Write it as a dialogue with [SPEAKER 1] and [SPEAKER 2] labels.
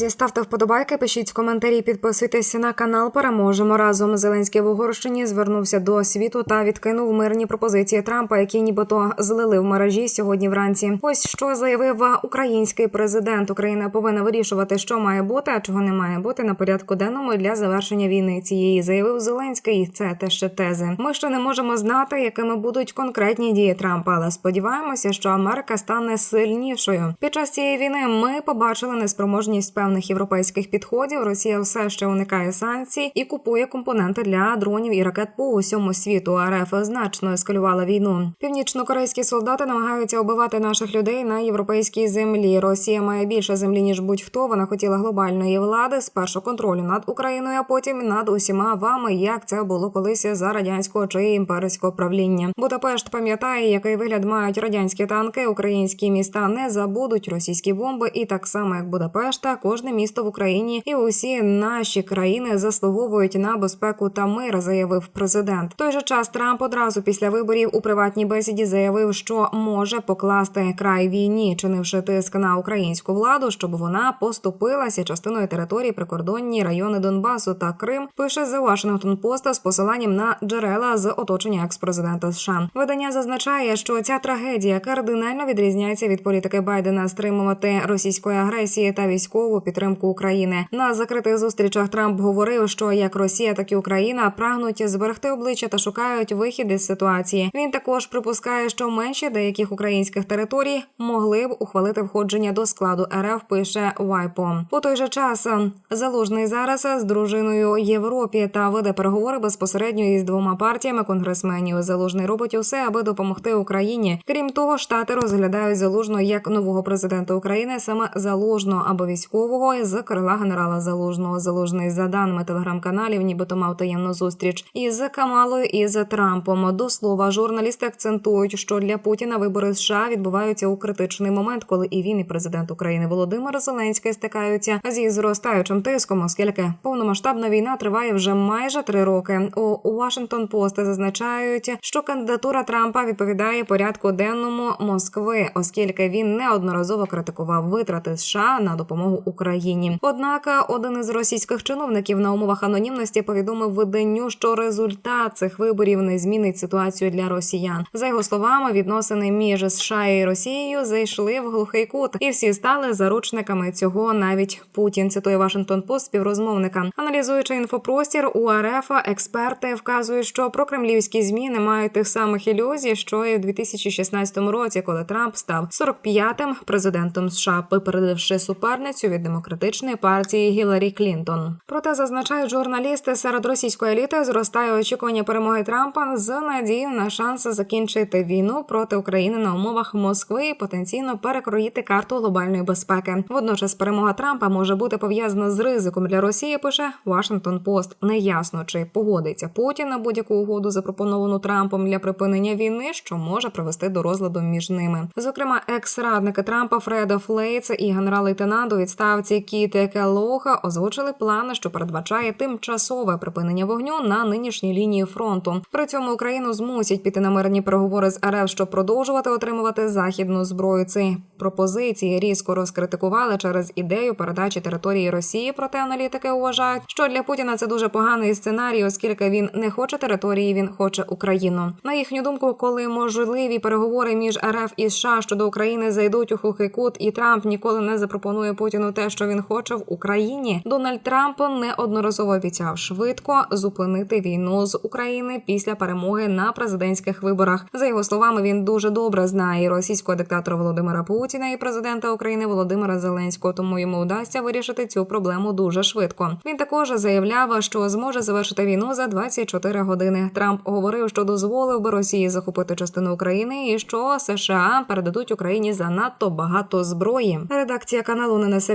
[SPEAKER 1] друзі, ставте вподобайки, пишіть коментарі, підписуйтесь на канал. Переможемо разом. Зеленський в Угорщині звернувся до світу та відкинув мирні пропозиції Трампа, які нібито злили в мережі сьогодні вранці. Ось що заявив український президент. Україна повинна вирішувати, що має бути, а чого не має бути на порядку денному для завершення війни. Цієї заявив Зеленський. Це те ще тези. Ми ще не можемо знати, якими будуть конкретні дії Трампа, але сподіваємося, що Америка стане сильнішою. Під час цієї війни ми побачили неспроможність певних європейських підходів. Росія все ще уникає санкцій і купує компоненти для дронів і ракет по усьому світу. РФ значно ескалювала війну. Північно-корейські солдати намагаються убивати наших людей на європейській землі. Росія має більше землі ніж будь-хто. Вона хотіла глобальної влади спершу контролю над Україною, а потім над усіма вами, як це було колись за радянського чи імперського правління. Будапешт пам'ятає, який вигляд мають радянські танки. Українські міста не забудуть російські бомби, і так само як Будапешта, кожне місто в Україні і усі наші країни заслуговують на безпеку та мир, заявив президент. В той же час Трамп одразу після виборів у приватній бесіді заявив, що може покласти край війні, чинивши тиск на українську владу, щоб вона поступилася частиною території прикордонні райони Донбасу та Крим. Пише The Washington Post з посиланням на джерела з оточення екс-президента США. Видання зазначає, що ця трагедія кардинально відрізняється від політики Байдена стримувати російської агресії та військову підтримку України. На закритих зустрічах Трамп говорив, що як Росія, так і Україна прагнуть зберегти обличчя та шукають вихід із ситуації. Він також припускає, що менші деяких українських територій могли б ухвалити входження до складу РФ. Пише Вайпо. У той же час залужний зараз з дружиною Європі та веде переговори безпосередньо із двома партіями конгресменів. Залужний робить усе, аби допомогти Україні. Крім того, штати розглядають залужно як нового президента України, саме залужно або військового з крила генерала Залужного. Залужний за даними телеграм-каналів, нібито мав таємну зустріч із Камалою і з Трампом. До слова, журналісти акцентують, що для Путіна вибори США відбуваються у критичний момент, коли і він, і президент України Володимир Зеленський стикаються зі зростаючим тиском, оскільки повномасштабна війна триває вже майже три роки. У Washington Post зазначають, що кандидатура Трампа відповідає порядку денному Москви, оскільки він неодноразово критикував витрати США на допомогу Україні. Однак один із російських чиновників на умовах анонімності повідомив виданню, що результат цих виборів не змінить ситуацію для росіян. За його словами, відносини між США і Росією зайшли в глухий кут, і всі стали заручниками цього. Навіть Путін цитує Вашингтон Пост співрозмовника. Аналізуючи інфопростір у РФ, експерти вказують, що прокремлівські змі не мають тих самих ілюзій, що і в 2016 році, коли Трамп став 45-м президентом США, випередивши суперницю від демократичної партії Гіларі Клінтон. Проте зазначають журналісти серед російської еліти зростає очікування перемоги Трампа з надією на шанс закінчити війну проти України на умовах Москви і потенційно перекроїти карту глобальної безпеки. Водночас перемога Трампа може бути пов'язана з ризиком для Росії. Пише Washington Post. Неясно чи погодиться Путін на будь-яку угоду, запропоновану Трампом для припинення війни, що може привести до розладу між ними. Зокрема, екс-радники Трампа Фреда Флейц і генерал-лейтенант у відставці Кіте Келоха озвучили плани, що передбачає тимчасове припинення вогню на нинішній лінії фронту. При цьому Україну змусять піти на мирні переговори з РФ, щоб продовжувати отримувати західну зброю. Ці пропозиції різко розкритикували через ідею передачі території Росії. Проте аналітики вважають, що для Путіна це дуже поганий сценарій, оскільки він не хоче території, він хоче Україну. На їхню думку, коли можливі переговори між РФ і США щодо України зайдуть у глухий кут, і Трамп ніколи не запропонує Путіну те, що він хоче в Україні. Дональд Трамп неодноразово обіцяв швидко зупинити війну з України після перемоги на президентських виборах. За його словами, він дуже добре знає російського диктатора Володимира Путіна і президента України Володимира Зеленського, тому йому вдасться вирішити цю проблему дуже швидко. Він також заявляв, що зможе завершити війну за 24 години. Трамп говорив, що дозволив би Росії захопити частину України, і що США передадуть Україні занадто багато зброї. Редакція каналу не несе